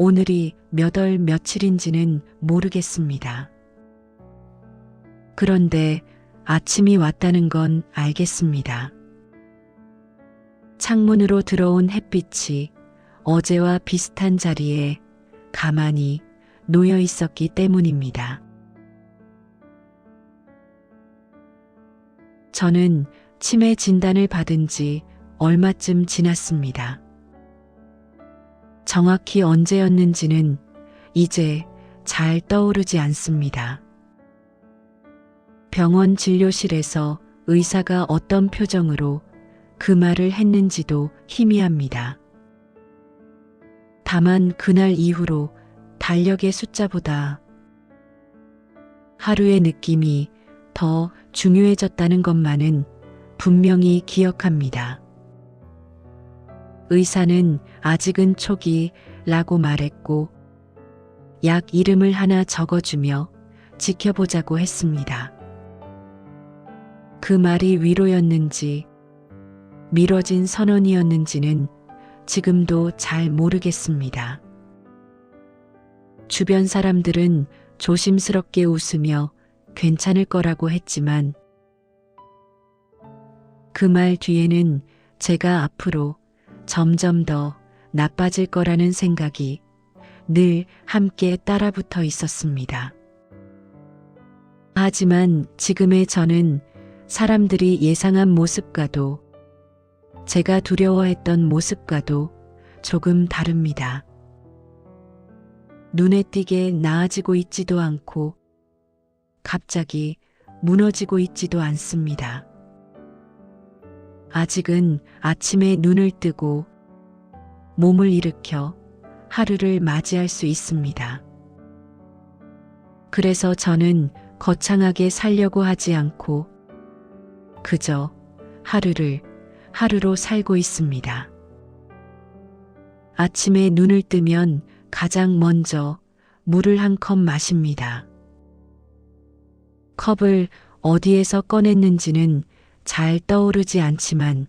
오늘이 몇 월 며칠인지는 모르겠습니다. 그런데 아침이 왔다는 건 알겠습니다. 창문으로 들어온 햇빛이 어제와 비슷한 자리에 가만히 놓여 있었기 때문입니다. 저는 치매 진단을 받은 지 얼마쯤 지났습니다. 정확히 언제였는지는 이제 잘 떠오르지 않습니다. 병원 진료실에서 의사가 어떤 표정으로 그 말을 했는지도 희미합니다. 다만 그날 이후로 달력의 숫자보다 하루의 느낌이 더 중요해졌다는 것만은 분명히 기억합니다. 의사는 아직은 초기라고 말했고 약 이름을 하나 적어주며 지켜보자고 했습니다. 그 말이 위로였는지 미뤄진 선언이었는지는 지금도 잘 모르겠습니다. 주변 사람들은 조심스럽게 웃으며 괜찮을 거라고 했지만 그 말 뒤에는 제가 앞으로 점점 더 나빠질 거라는 생각이 늘 함께 따라붙어 있었습니다. 하지만 지금의 저는 사람들이 예상한 모습과도 제가 두려워했던 모습과도 조금 다릅니다. 눈에 띄게 나아지고 있지도 않고 갑자기 무너지고 있지도 않습니다. 아직은 아침에 눈을 뜨고 몸을 일으켜 하루를 맞이할 수 있습니다. 그래서 저는 거창하게 살려고 하지 않고 그저 하루를 하루로 살고 있습니다. 아침에 눈을 뜨면 가장 먼저 물을 한 컵 마십니다. 컵을 어디에서 꺼냈는지는 잘 떠오르지 않지만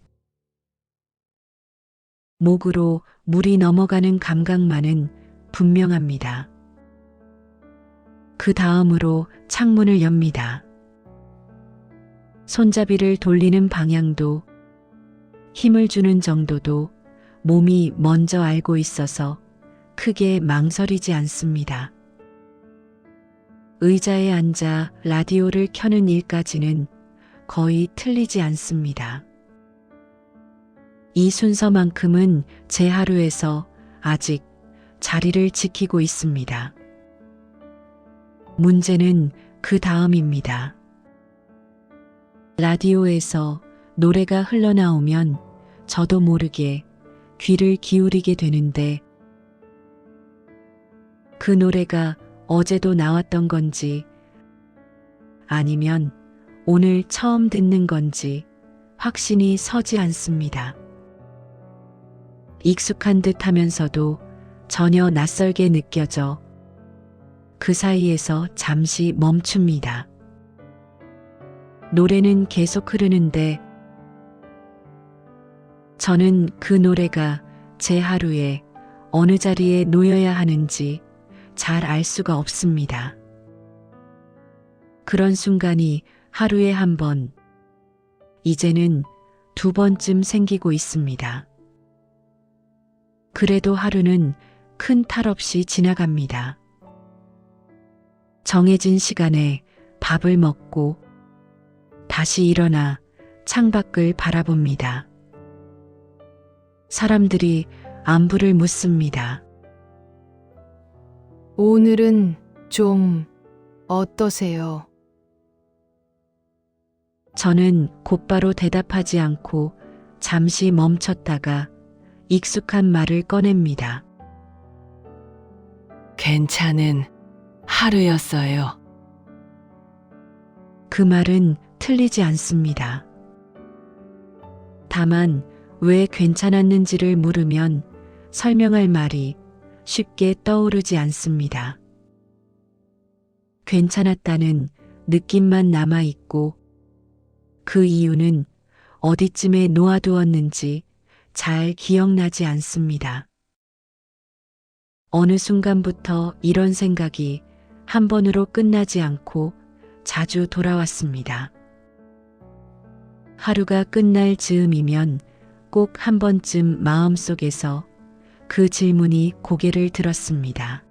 목으로 물이 넘어가는 감각만은 분명합니다. 그 다음으로 창문을 엽니다. 손잡이를 돌리는 방향도 힘을 주는 정도도 몸이 먼저 알고 있어서 크게 망설이지 않습니다. 의자에 앉아 라디오를 켜는 일까지는 거의 틀리지 않습니다. 이 순서만큼은 제 하루에서 아직 자리를 지키고 있습니다. 문제는 그 다음입니다. 라디오에서 노래가 흘러나오면 저도 모르게 귀를 기울이게 되는데 그 노래가 어제도 나왔던 건지 아니면 오늘 처음 듣는 건지 확신이 서지 않습니다. 익숙한 듯 하면서도 전혀 낯설게 느껴져 그 사이에서 잠시 멈춥니다. 노래는 계속 흐르는데 저는 그 노래가 제 하루에 어느 자리에 놓여야 하는지 잘 알 수가 없습니다. 그런 순간이 하루에 한 번, 이제는 두 번쯤 생기고 있습니다. 그래도 하루는 큰 탈 없이 지나갑니다. 정해진 시간에 밥을 먹고 다시 일어나 창밖을 바라봅니다. 사람들이 안부를 묻습니다. 오늘은 좀 어떠세요? 저는 곧바로 대답하지 않고 잠시 멈췄다가 익숙한 말을 꺼냅니다. 괜찮은 하루였어요. 그 말은 틀리지 않습니다. 다만 왜 괜찮았는지를 물으면 설명할 말이 쉽게 떠오르지 않습니다. 괜찮았다는 느낌만 남아있고 그 이유는 어디쯤에 놓아두었는지 잘 기억나지 않습니다. 어느 순간부터 이런 생각이 한 번으로 끝나지 않고 자주 돌아왔습니다. 하루가 끝날 즈음이면 꼭 한 번쯤 마음속에서 그 질문이 고개를 들었습니다.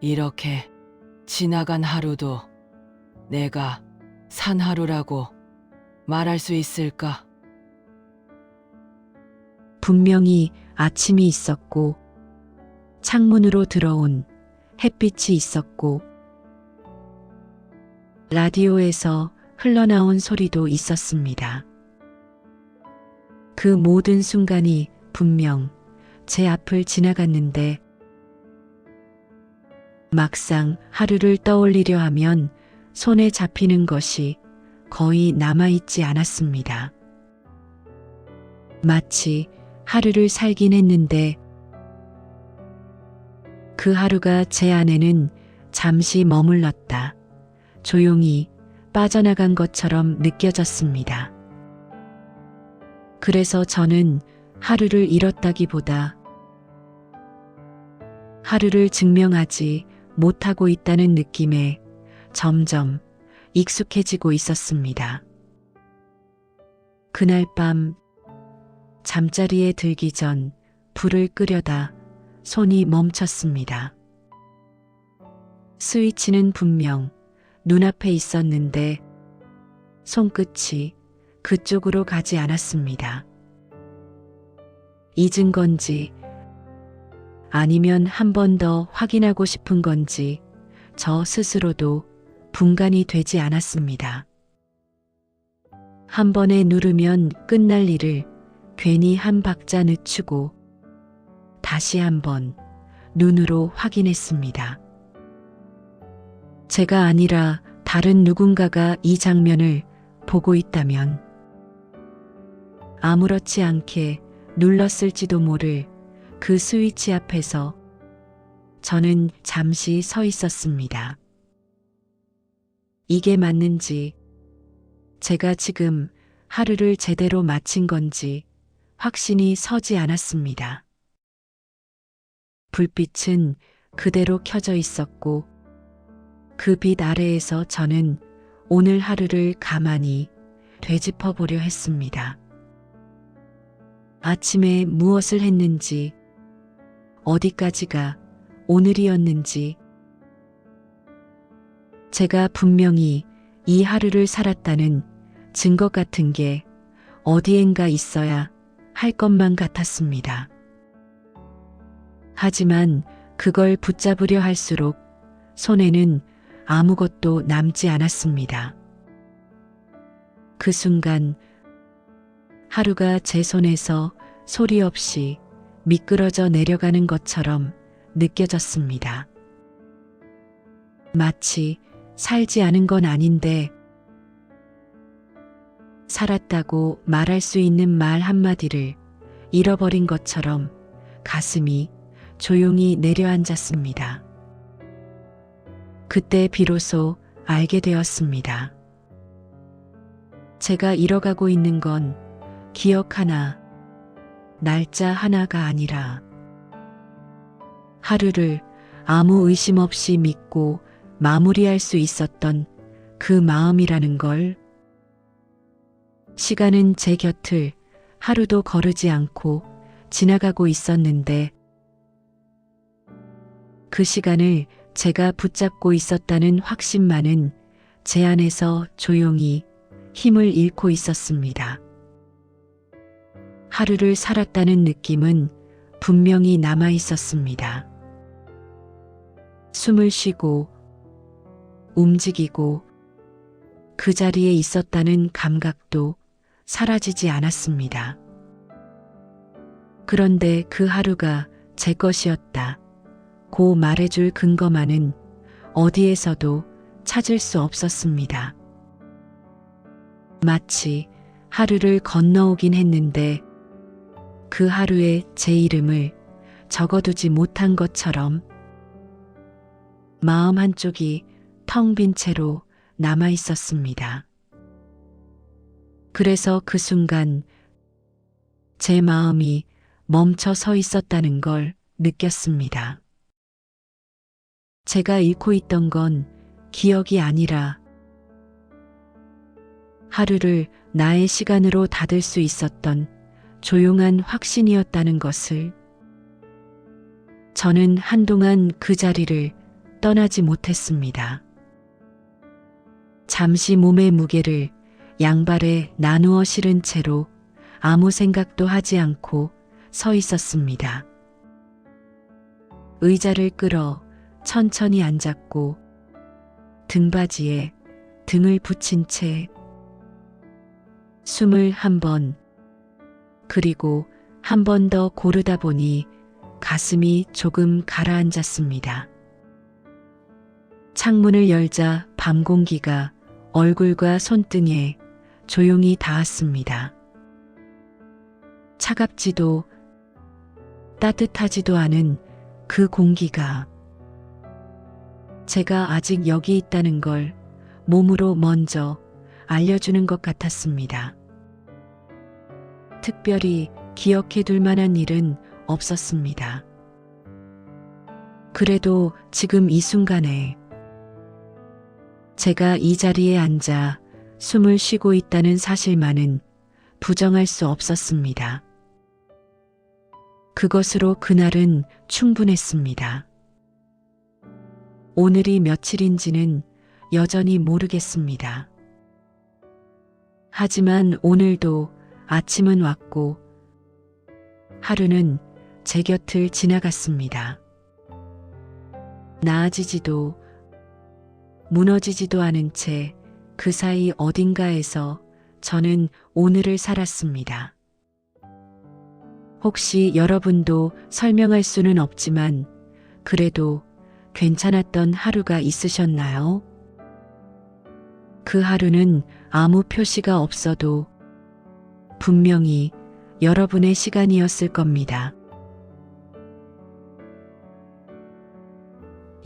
이렇게 지나간 하루도 내가 산 하루라고 말할 수 있을까? 분명히 아침이 있었고 창문으로 들어온 햇빛이 있었고 라디오에서 흘러나온 소리도 있었습니다. 그 모든 순간이 분명 제 앞을 지나갔는데 막상 하루를 떠올리려 하면 손에 잡히는 것이 거의 남아있지 않았습니다. 마치 하루를 살긴 했는데 그 하루가 제 안에는 잠시 머물렀다. 조용히 빠져나간 것처럼 느껴졌습니다. 그래서 저는 하루를 잃었다기보다 하루를 증명하지 못하고 있다는 느낌에 점점 익숙해지고 있었습니다. 그날 밤 잠자리에 들기 전 불을 끄려다 손이 멈췄습니다. 스위치는 분명 눈앞에 있었는데 손끝이 그쪽으로 가지 않았습니다. 잊은 건지 아니면 한 번 더 확인하고 싶은 건지 저 스스로도 분간이 되지 않았습니다. 한 번에 누르면 끝날 일을 괜히 한 박자 늦추고 다시 한번 눈으로 확인했습니다. 제가 아니라 다른 누군가가 이 장면을 보고 있다면 아무렇지 않게 눌렀을지도 모를 그 스위치 앞에서 저는 잠시 서 있었습니다. 이게 맞는지, 제가 지금 하루를 제대로 마친 건지 확신이 서지 않았습니다. 불빛은 그대로 켜져 있었고, 그 빛 아래에서 저는 오늘 하루를 가만히 되짚어 보려 했습니다. 아침에 무엇을 했는지, 어디까지가 오늘이었는지, 제가 분명히 이 하루를 살았다는 증거 같은 게 어디엔가 있어야 할 것만 같았습니다. 하지만 그걸 붙잡으려 할수록 손에는 아무것도 남지 않았습니다. 그 순간 하루가 제 손에서 소리 없이 미끄러져 내려가는 것처럼 느껴졌습니다. 마치 살지 않은 건 아닌데 살았다고 말할 수 있는 말 한마디를 잃어버린 것처럼 가슴이 조용히 내려앉았습니다. 그때 비로소 알게 되었습니다. 제가 잃어가고 있는 건 기억 하나, 날짜 하나가 아니라 하루를 아무 의심 없이 믿고 마무리할 수 있었던 그 마음이라는 걸 시간은 제 곁을 하루도 거르지 않고 지나가고 있었는데 그 시간을 제가 붙잡고 있었다는 확신만은 제 안에서 조용히 힘을 잃고 있었습니다. 하루를 살았다는 느낌은 분명히 남아 있었습니다. 숨을 쉬고 움직이고 그 자리에 있었다는 감각도 사라지지 않았습니다. 그런데 그 하루가 제 것이었다. 고 말해줄 근거만은 어디에서도 찾을 수 없었습니다. 마치 하루를 건너오긴 했는데 그 하루에 제 이름을 적어두지 못한 것처럼 마음 한쪽이 텅 빈 채로 남아 있었습니다. 그래서 그 순간 제 마음이 멈춰 서 있었다는 걸 느꼈습니다. 제가 잃고 있던 건 기억이 아니라 하루를 나의 시간으로 닫을 수 있었던 조용한 확신이었다는 것을 저는 한동안 그 자리를 떠나지 못했습니다. 잠시 몸의 무게를 양발에 나누어 실은 채로 아무 생각도 하지 않고 서 있었습니다. 의자를 끌어 천천히 앉았고 등받이에 등을 붙인 채 숨을 한 번, 그리고 한 번 더 고르다 보니 가슴이 조금 가라앉았습니다. 창문을 열자 밤 공기가 얼굴과 손등에 조용히 닿았습니다. 차갑지도 따뜻하지도 않은 그 공기가 제가 아직 여기 있다는 걸 몸으로 먼저 알려주는 것 같았습니다. 특별히 기억해 둘 만한 일은 없었습니다. 그래도 지금 이 순간에 제가 이 자리에 앉아 숨을 쉬고 있다는 사실만은 부정할 수 없었습니다. 그것으로 그날은 충분했습니다. 오늘이 며칠인지는 여전히 모르겠습니다. 하지만 오늘도 아침은 왔고 하루는 제 곁을 지나갔습니다. 나아지지도 무너지지도 않은 채 그 사이 어딘가에서 저는 오늘을 살았습니다. 혹시 여러분도 설명할 수는 없지만 그래도 괜찮았던 하루가 있으셨나요? 그 하루는 아무 표시가 없어도 분명히 여러분의 시간이었을 겁니다.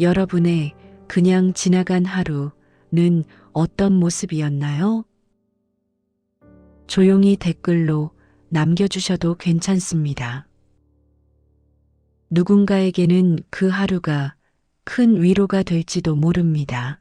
여러분의 그냥 지나간 하루는 어떤 모습이었나요? 조용히 댓글로 남겨주셔도 괜찮습니다. 누군가에게는 그 하루가 큰 위로가 될지도 모릅니다.